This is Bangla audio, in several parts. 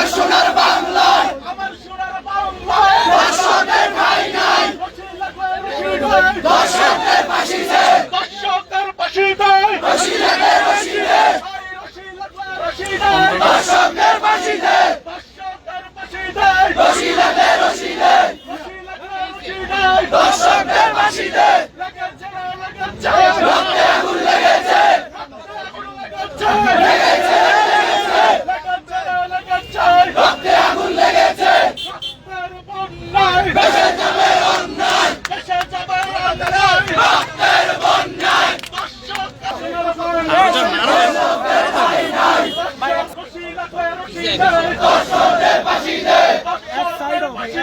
আমার সোনার বাংলায় আমার সোনার বাংলায় দর্শকের ঠাই নাই দর্শকের ফাঁসিতে দর্শকের পাশে দেয় রশি লাগে রশিরে রশি লাগলে রশি দেয় দর্শকের ফাঁসিতে দর্শকের পাশে দেয় রশি লাগে রশিরে রশি লাগলে রশি দেয় দর্শকের ফাঁসিতে লাগাচ্ছে না লাগাচ্ছে রক্তে আগুন লেগেছে লাগাচ্ছে লাগাচ্ছে না লাগাচ্ছে রক্তে আগুন লেগেছে রক্তের বন্যায় বেঁচে যাবে অন্যায় দেশে যাবে অন্যায় রক্তের বন্যায় দর্শকের রশি লাগলে রশি দেয় দর্শকের ফাঁসিতে দর্শকের পাশে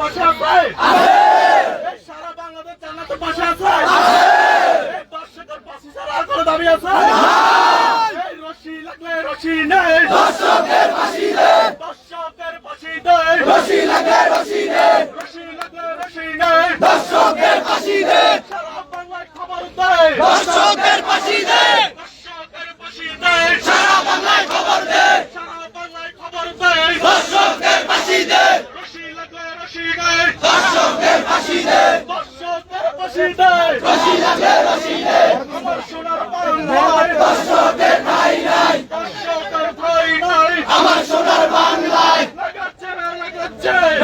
পাশে আছে? সারা বাংলাদেশ জান্নাতের পাশে আছে? দর্শকের পাশে ছাড়া কোনো দাবি আছে? রশি লাগলে রশি নেই। দর্শকের ফাঁসিতে দর্শকের পাশে দেয় রশি লাগে রশিরে রশি লাগলে রশি নেই। দর্শকের ফাঁসিতে সারা বাংলায় খবর দেয়। দর্শকের ফাঁসিতে দর্শকের পাশে দেয় সারা বাংলায় খবর দে সারা বাংলায় খবর দেয় দর্শকের ফাঁসিতে রশি লাগলে রশি নেই দর্শকের ফাঁসিতে দর্শকের পাশে দেয় রশি লাগে রশিরে আমার সোনার বাংলায় দর্শকের ঠাই নাই দর্শকের ভয় নাই আমার সোনার বাংলায়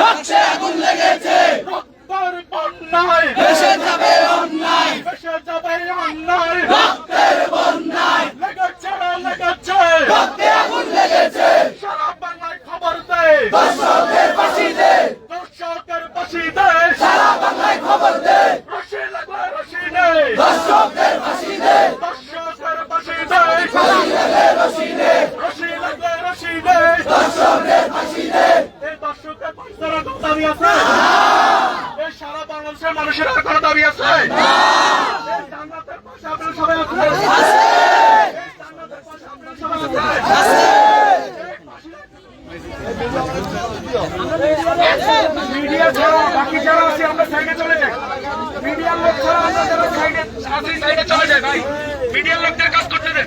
রক্তে আগুন লেগেছে ভেসে যাবে অন্যায় রক্তের বন্যায় রক্তে আগুন লেগেছে দর্শকের ফাঁসিতে দর্শকের পাশে দেয় সারা বাংলায় খবর দে রশি লাগলে রশি নেই দর্শকের ফাঁসিতে দর্শকের পাশে দেয় রশি লাগে রশিরে রশি লাগলে রশি নেই দর্শকের ফাঁসিতে এই দর্শকের পাশে আর কোনো দাবি আছে? সারা বাংলাদেশের মানুষের আর কোনো দাবি আছে? মিডিয়ার লোক ছাড়া আমরা সাইডে চলে যাই, ভাই। মিডিয়ার লোকদের কাজ করতে দেন।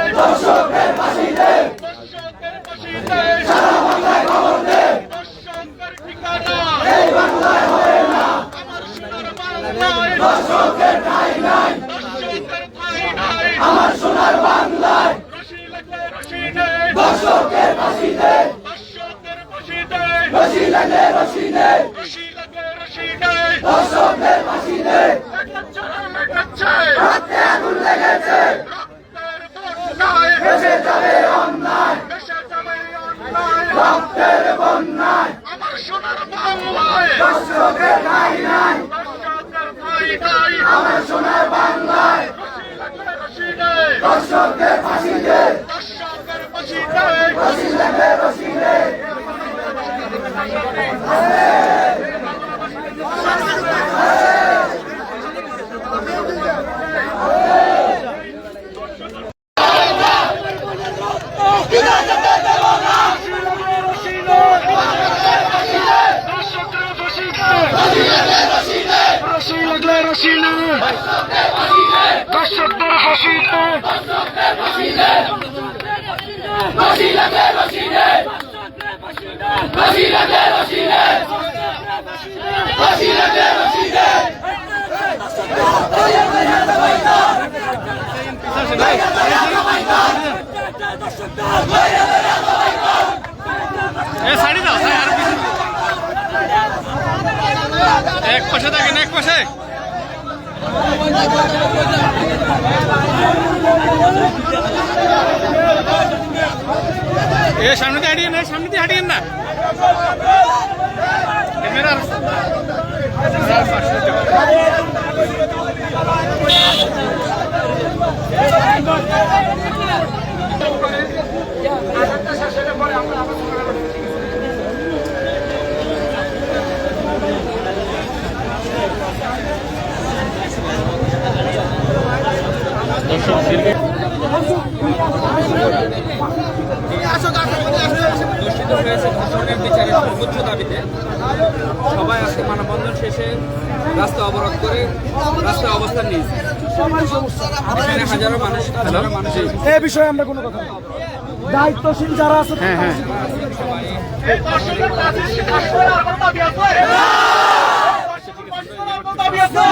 দর্শকের ফাঁসিতে। সারা বাংলায় খবর দে এই বাংলায় হয় না দর্শকের ঠাই নাই আমার সোনার বাংলায় দর্শকের ফাঁসিতে রশি লাগে রশিরে দর্শকের ফাঁসিতে হাতে আগুন লেগেছে ভেসে যাবে অন্যায়। রক্তের বন্যায় আমার সোনার বাংলায়। দর্শকের নাই নাই আমার সোনার বাংলায় দর্শকের নেই রশি লাগে রশিরে রশি লাগলে রশি নেই দর্শকদের ফাঁসিতে সাইডে দাও এক পাশে দেখেন এক পাশে এ সামনে দিয়ে হাঁটিয়ে না সামনে দিয়ে হাঁটিয়েন না। ক্যামেরার অনুষ্ঠিত হয়েছে ধর্ষণের বিচারের সর্বোচ্চ দাবিতে। সবাই আজকে মানববন্ধন শেষে রাস্তা অবরোধ করে রাস্তায় অবস্থান নিয়েছে। হাজারো মানুষ হাজারো মানুষ এ বিষয়ে আমরা কোনো কথা দায়িত্বশীল যারা আছে হ্যাঁ হ্যাঁ। দাবি আছে।